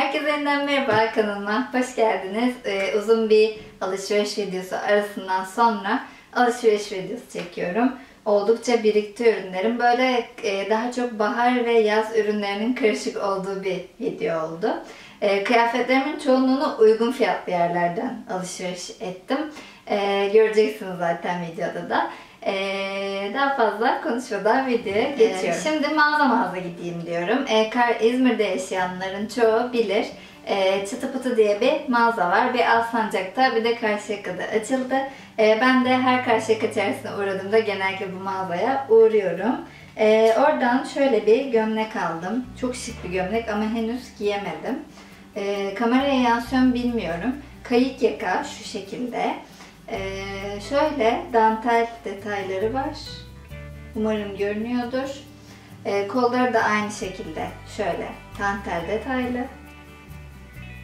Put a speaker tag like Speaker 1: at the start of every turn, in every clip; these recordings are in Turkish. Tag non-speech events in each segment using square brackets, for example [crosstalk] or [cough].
Speaker 1: Herkese yeniden merhaba kanalıma hoş geldiniz. Ee, uzun bir alışveriş videosu arasından sonra alışveriş videosu çekiyorum. Oldukça birikti ürünlerim. Böyle e, daha çok bahar ve yaz ürünlerinin karışık olduğu bir video oldu. E, kıyafetlerimin çoğunluğunu uygun fiyatlı yerlerden alışveriş ettim. E, göreceksiniz zaten videoda da. Ee, daha fazla konuşmadan videoya geçiyorum. Ee, şimdi mağaza mağaza gideyim diyorum. Ee, İzmir'de yaşayanların çoğu bilir. Ee, Çıtı Pıtı diye bir mağaza var. Bir Alsancak'ta bir de Karşıyaka'da açıldı. Ee, ben de her Karşıyaka çarşısına uğradığımda genellikle bu mağazaya uğruyorum. Ee, oradan şöyle bir gömlek aldım. Çok şık bir gömlek ama henüz giyemedim. Ee, kameraya yansıyor bilmiyorum. Kayık yaka şu şekilde. Ee, şöyle dantel detayları var. Umarım görünüyordur. Ee, kolları da aynı şekilde şöyle dantel detaylı.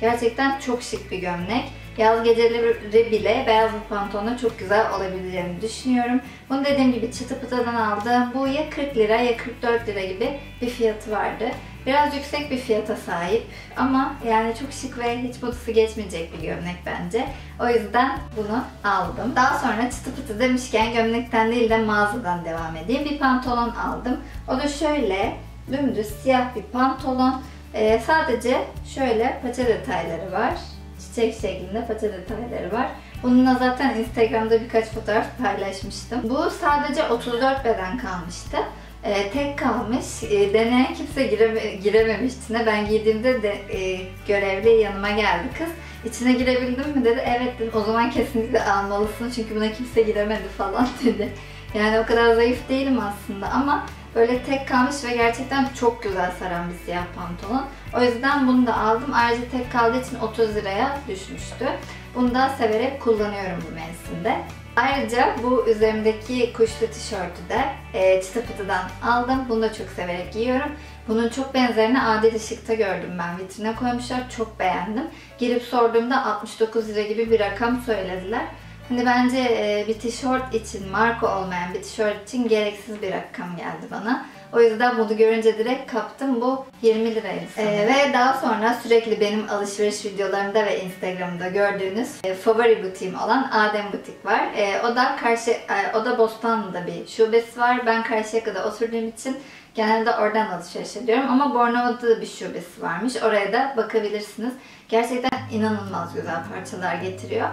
Speaker 1: Gerçekten çok şık bir gömlek. Yaz geceleri bile beyaz bir pantolonla çok güzel olabileceğini düşünüyorum. Bunu dediğim gibi çıtı pıtadan aldım. Bu ya 40 lira ya 44 lira gibi bir fiyatı vardı. Biraz yüksek bir fiyata sahip ama yani çok şık ve hiç modası geçmeyecek bir gömlek bence. O yüzden bunu aldım. Daha sonra çıtı pıtı demişken gömlekten değil de mağazadan devam edeyim. Bir pantolon aldım. O da şöyle dümdüz siyah bir pantolon. Ee, sadece şöyle paça detayları var. Çiçek şeklinde paça detayları var. Bununla zaten Instagram'da birkaç fotoğraf paylaşmıştım. Bu sadece 34 beden kalmıştı e, tek kalmış. E, deneyen kimse gireme, girememiş içine. Ben giydiğimde de e, görevli yanıma geldi kız. İçine girebildim mi dedi. Evet dedim. O zaman kesinlikle almalısın çünkü buna kimse giremedi falan [laughs] dedi. Yani o kadar zayıf değilim aslında ama böyle tek kalmış ve gerçekten çok güzel saran bir siyah pantolon. O yüzden bunu da aldım. Ayrıca tek kaldığı için 30 liraya düşmüştü. Bunu da severek kullanıyorum bu mevsimde. Ayrıca bu üzerimdeki kuşlu tişörtü de e, çıtı pıtıdan aldım. Bunu da çok severek giyiyorum. Bunun çok benzerini Adil Işık'ta gördüm ben. Vitrine koymuşlar. Çok beğendim. Girip sorduğumda 69 lira gibi bir rakam söylediler. Hani bence e, bir tişört için, marka olmayan bir tişört için gereksiz bir rakam geldi bana. O yüzden bunu görünce direkt kaptım. Bu 20 liraydı ee, Ve daha sonra sürekli benim alışveriş videolarımda ve Instagram'da gördüğünüz e, favori butiğim olan Adem Butik var. E, o da karşı e, o da Bostanlı'da bir şubesi var. Ben Karşıyaka'da oturduğum için genelde oradan alışveriş ediyorum. Ama Bornova'da bir şubesi varmış. Oraya da bakabilirsiniz. Gerçekten inanılmaz güzel parçalar getiriyor.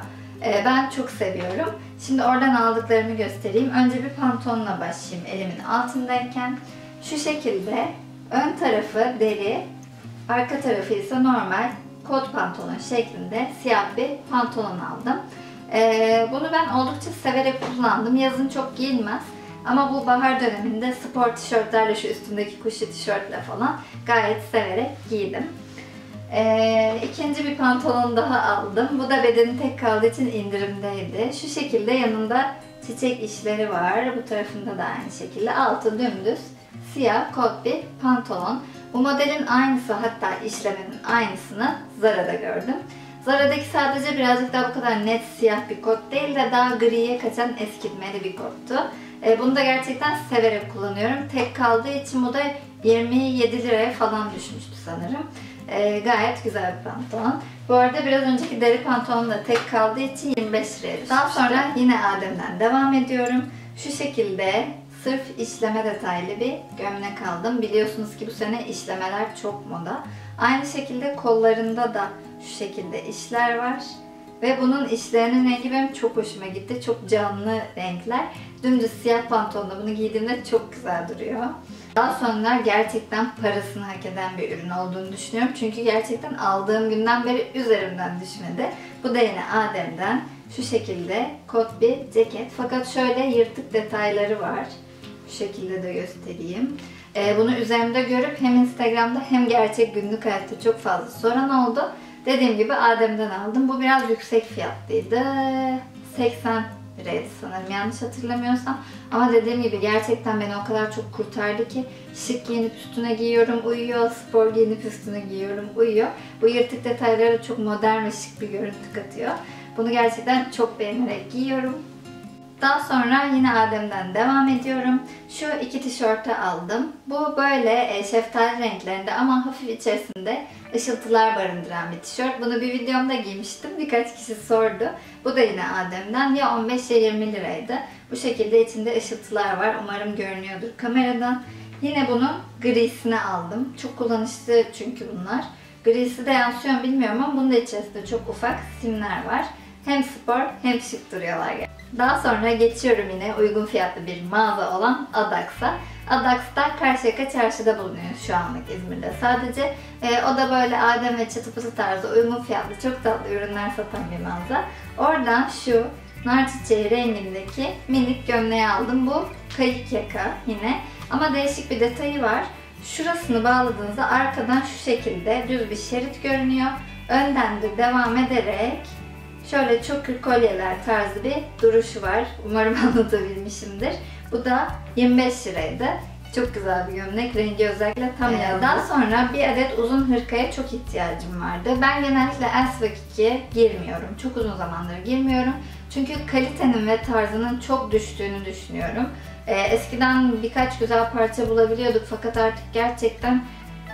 Speaker 1: E, ben çok seviyorum. Şimdi oradan aldıklarımı göstereyim. Önce bir pantolonla başlayayım elimin altındayken. Şu şekilde ön tarafı deri, arka tarafı ise normal kot pantolon şeklinde siyah bir pantolon aldım. Ee, bunu ben oldukça severek kullandım. Yazın çok giyilmez. Ama bu bahar döneminde spor tişörtlerle şu üstündeki kuşu tişörtle falan gayet severek giydim. Ee, ikinci bir pantolon daha aldım. Bu da bedeni tek kaldığı için indirimdeydi. Şu şekilde yanında çiçek işleri var. Bu tarafında da aynı şekilde. Altı dümdüz siyah kot bir pantolon. Bu modelin aynısı hatta işlemenin aynısını Zara'da gördüm. Zara'daki sadece birazcık daha bu kadar net siyah bir kot değil de daha griye kaçan eskitmeli bir kottu. E, bunu da gerçekten severek kullanıyorum. Tek kaldığı için bu da 27 liraya falan düşmüştü sanırım. E, gayet güzel bir pantolon. Bu arada biraz önceki deri pantolon da tek kaldığı için 25 liraya düşmüştü. Daha sonra yine Adem'den devam ediyorum. Şu şekilde sırf işleme detaylı bir gömlek aldım. Biliyorsunuz ki bu sene işlemeler çok moda. Aynı şekilde kollarında da şu şekilde işler var. Ve bunun işlerinin rengi benim çok hoşuma gitti. Çok canlı renkler. Dümdüz siyah pantolonla bunu giydiğimde çok güzel duruyor. Daha sonra gerçekten parasını hak eden bir ürün olduğunu düşünüyorum. Çünkü gerçekten aldığım günden beri üzerimden düşmedi. Bu da yine Adem'den şu şekilde kot bir ceket. Fakat şöyle yırtık detayları var. Şekilde de göstereyim. Ee, bunu üzerimde görüp hem Instagram'da hem gerçek günlük hayatta çok fazla soran oldu. Dediğim gibi Adem'den aldım. Bu biraz yüksek fiyatlıydı. 80 liraydı sanırım yanlış hatırlamıyorsam. Ama dediğim gibi gerçekten beni o kadar çok kurtardı ki şık giyinip üstüne giyiyorum uyuyor, spor giyinip üstüne giyiyorum uyuyor. Bu yırtık detaylara çok modern ve şık bir görüntü katıyor. Bunu gerçekten çok beğenerek giyiyorum. Daha sonra yine Adem'den devam ediyorum. Şu iki tişörtü aldım. Bu böyle e, şeftali renklerinde ama hafif içerisinde ışıltılar barındıran bir tişört. Bunu bir videomda giymiştim. Birkaç kişi sordu. Bu da yine Adem'den. Ya 15 ya 20 liraydı. Bu şekilde içinde ışıltılar var. Umarım görünüyordur kameradan. Yine bunun grisini aldım. Çok kullanışlı çünkü bunlar. Grisi de yansıyor bilmiyorum ama bunun da içerisinde çok ufak simler var. Hem spor hem şık duruyorlar. Daha sonra geçiyorum yine uygun fiyatlı bir mağaza olan Adax'a. Adax'ta Karşıyaka Çarşı'da bulunuyor şu anlık İzmir'de sadece. E, o da böyle Adem ve Çatıpıtı tarzı uygun fiyatlı çok tatlı ürünler satan bir mağaza. Oradan şu nar çiçeği rengindeki minik gömleği aldım. Bu kayık yaka yine. Ama değişik bir detayı var. Şurasını bağladığınızda arkadan şu şekilde düz bir şerit görünüyor. Önden de devam ederek şöyle çokür kolyeler tarzı bir duruşu var. Umarım [laughs] anlatabilmişimdir. Bu da 25 liraydı. Çok güzel bir gömlek. Rengi özellikle tam ee. Daha sonra bir adet uzun hırkaya çok ihtiyacım vardı. Ben genellikle Elsvak 2'ye girmiyorum. Çok uzun zamandır girmiyorum. Çünkü kalitenin ve tarzının çok düştüğünü düşünüyorum. Ee, eskiden birkaç güzel parça bulabiliyorduk fakat artık gerçekten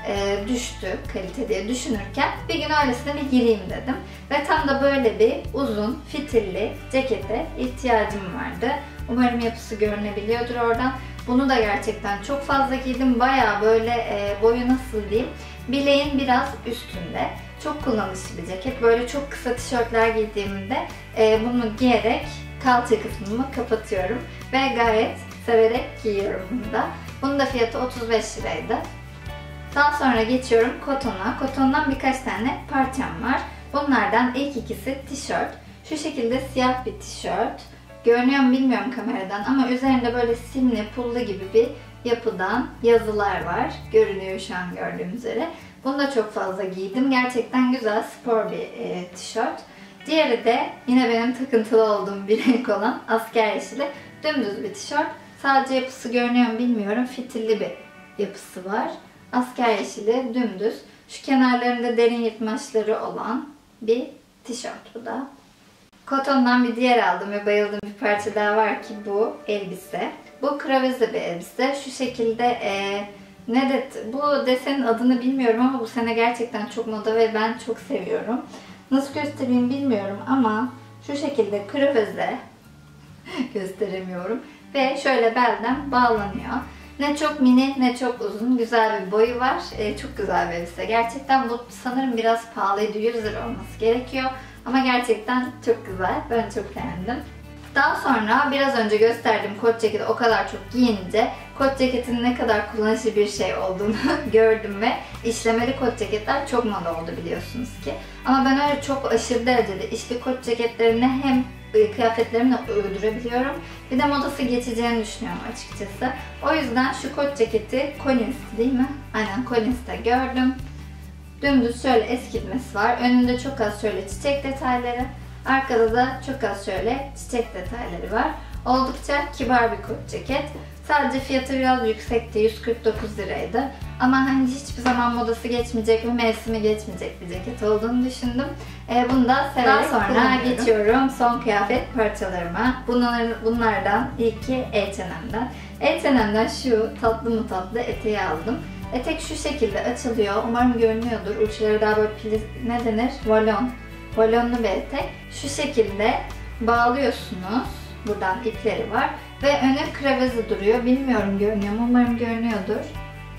Speaker 1: e, düştü kalite diye düşünürken bir gün öylesine bir gireyim dedim. Ve tam da böyle bir uzun fitilli cekete ihtiyacım vardı. Umarım yapısı görünebiliyordur oradan. Bunu da gerçekten çok fazla giydim. Baya böyle e, boyu nasıl diyeyim bileğin biraz üstünde. Çok kullanışlı bir ceket. Böyle çok kısa tişörtler giydiğimde e, bunu giyerek kalça kısmımı kapatıyorum. Ve gayet severek giyiyorum bunu da. Bunun da fiyatı 35 liraydı. Daha sonra geçiyorum kotona. Kotondan birkaç tane parçam var. Bunlardan ilk ikisi tişört. Şu şekilde siyah bir tişört. Görünüyor mu bilmiyorum kameradan ama üzerinde böyle simli, pullu gibi bir yapıdan yazılar var. Görünüyor şu an gördüğüm üzere. Bunu da çok fazla giydim. Gerçekten güzel, spor bir e, tişört. Diğeri de yine benim takıntılı olduğum bir [laughs] renk olan asker yeşili. Dümdüz bir tişört. Sadece yapısı görünüyor mu bilmiyorum. Fitilli bir yapısı var. Asker yeşili dümdüz. Şu kenarlarında derin yırtmaçları olan bir tişört bu da. Kotondan bir diğer aldım ve bayıldığım bir parça daha var ki bu elbise. Bu kravizli bir elbise. Şu şekilde e, ne de bu desenin adını bilmiyorum ama bu sene gerçekten çok moda ve ben çok seviyorum. Nasıl göstereyim bilmiyorum ama şu şekilde kravize [laughs] gösteremiyorum ve şöyle belden bağlanıyor. Ne çok mini ne çok uzun. Güzel bir boyu var. E, çok güzel bir elbise. Gerçekten bu sanırım biraz pahalıydı. 100 lira olması gerekiyor. Ama gerçekten çok güzel. Ben çok beğendim. Daha sonra biraz önce gösterdiğim kot ceketi o kadar çok giyince kot ceketin ne kadar kullanışlı bir şey olduğunu [laughs] gördüm ve işlemeli kot ceketler çok moda oldu biliyorsunuz ki. Ama ben öyle çok aşırı derecede işli kot ceketlerini hem kıyafetlerimle öldürebiliyorum. Bir de modası geçeceğini düşünüyorum açıkçası. O yüzden şu kot ceketi Collins değil mi? Aynen Collins'te gördüm. Dümdüz şöyle eskitmesi var. Önünde çok az şöyle çiçek detayları. Arkada da çok az şöyle çiçek detayları var. Oldukça kibar bir kot ceket. Sadece fiyatı biraz yüksekti. 149 liraydı. Ama hani hiçbir zaman modası geçmeyecek ve mevsimi geçmeyecek bir ceket olduğunu düşündüm. E, bunu da severek sonra geçiyorum son kıyafet parçalarıma. Bunlar, bunlardan ilki H&M'den. H&M'den şu tatlı mı tatlı eteği aldım. Etek şu şekilde açılıyor. Umarım görünüyordur. Uçları daha böyle pili, ne denir? Valon. Valonlu bir etek. Şu şekilde bağlıyorsunuz. Buradan ipleri var. Ve önü kravezı duruyor. Bilmiyorum görünüyor mu? Umarım görünüyordur.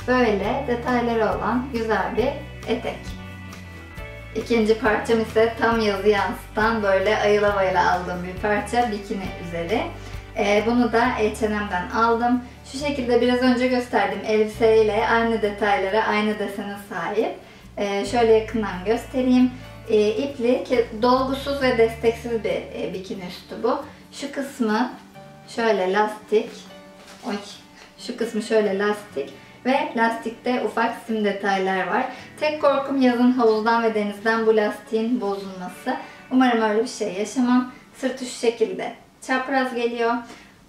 Speaker 1: Böyle detayları olan güzel bir etek. İkinci parçam ise tam yazı yansıtan böyle ayıla bayıla aldığım bir parça bikini üzeri. Ee, bunu da H&M'den aldım. Şu şekilde biraz önce gösterdiğim elbiseyle aynı detaylara, aynı desene sahip. Ee, şöyle yakından göstereyim. Ee, ipli, dolgusuz ve desteksiz bir e, bikini üstü bu. Şu kısmı şöyle lastik. Oy. Şu kısmı şöyle lastik ve lastikte ufak sim detaylar var. Tek korkum yazın havuzdan ve denizden bu lastiğin bozulması. Umarım öyle bir şey yaşamam. Sırtı şu şekilde çapraz geliyor.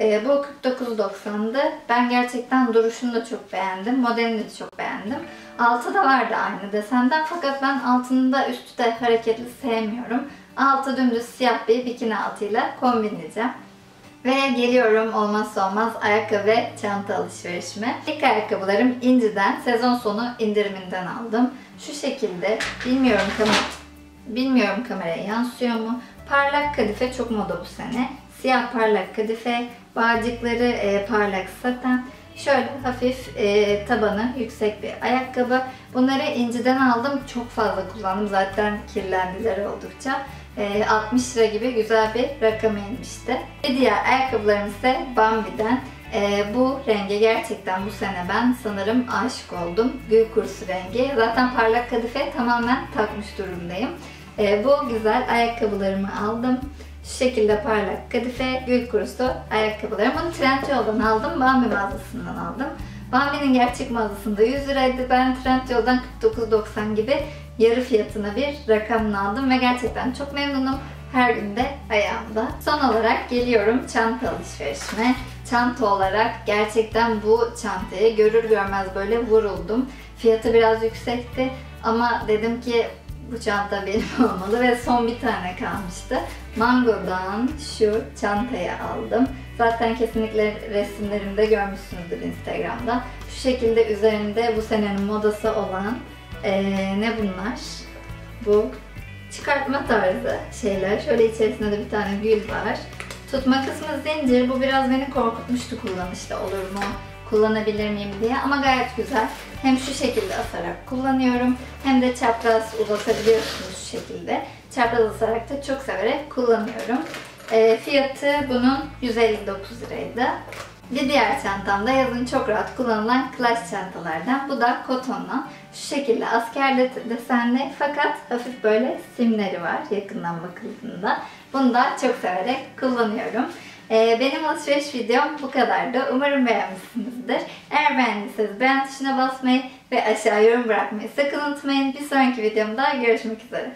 Speaker 1: Ee, bu 49.90'dı. Ben gerçekten duruşunu da çok beğendim. Modelini de çok beğendim. Altı da vardı aynı desenden fakat ben altında üstü de hareketli sevmiyorum. Altı dümdüz siyah bir bikini altıyla kombinleyeceğim. Ve geliyorum olmazsa olmaz ayakkabı ve çanta alışverişime. İlk ayakkabılarım Indi'den sezon sonu indiriminden aldım. Şu şekilde bilmiyorum kamera bilmiyorum kameraya yansıyor mu? Parlak kadife çok moda bu sene. Siyah parlak kadife, bağcıkları e, parlak saten. Şöyle hafif e, tabanı yüksek bir ayakkabı. Bunları inciden aldım. Çok fazla kullandım. Zaten kirlendiler oldukça. E, 60 lira gibi güzel bir rakam inmişti. Ve diğer ayakkabılarım ise Bambi'den. E, bu renge gerçekten bu sene ben sanırım aşık oldum. Gül kursu rengi. Zaten parlak kadife tamamen takmış durumdayım. E, bu güzel ayakkabılarımı aldım. Şu şekilde parlak kadife, gül kurusu ayakkabılarım. Bunu Trendyol'dan aldım. Bambi mağazasından aldım. Bambi'nin gerçek mağazasında 100 liraydı. Ben Trendyol'dan 49.90 gibi yarı fiyatına bir rakamını aldım ve gerçekten çok memnunum. Her günde ayağımda. Son olarak geliyorum çanta alışverişime. Çanta olarak gerçekten bu çantaya görür görmez böyle vuruldum. Fiyatı biraz yüksekti ama dedim ki bu çanta benim [laughs] olmalı ve son bir tane kalmıştı. Mango'dan şu çantayı aldım. Zaten kesinlikle resimlerimde görmüşsünüzdür Instagram'da. Şu şekilde üzerinde bu senenin modası olan ee, ne bunlar? Bu çıkartma tarzı şeyler. Şöyle içerisinde de bir tane gül var. Tutma kısmı zincir. Bu biraz beni korkutmuştu kullanışta olur mu? kullanabilir miyim diye ama gayet güzel. Hem şu şekilde asarak kullanıyorum hem de çapraz uzatabiliyorsunuz şu şekilde. Çapraz asarak da çok severek kullanıyorum. E, fiyatı bunun 159 liraydı. Bir diğer çantam da yazın çok rahat kullanılan Clash çantalardan. Bu da kotonla. Şu şekilde asker desenli fakat hafif böyle simleri var yakından bakıldığında. Bunu da çok severek kullanıyorum. Ee, benim alışveriş videom bu kadardı. Umarım beğenmişsinizdir. Eğer beğendiyseniz beğen tuşuna basmayı ve aşağı yorum bırakmayı sakın unutmayın. Bir sonraki videomda görüşmek üzere.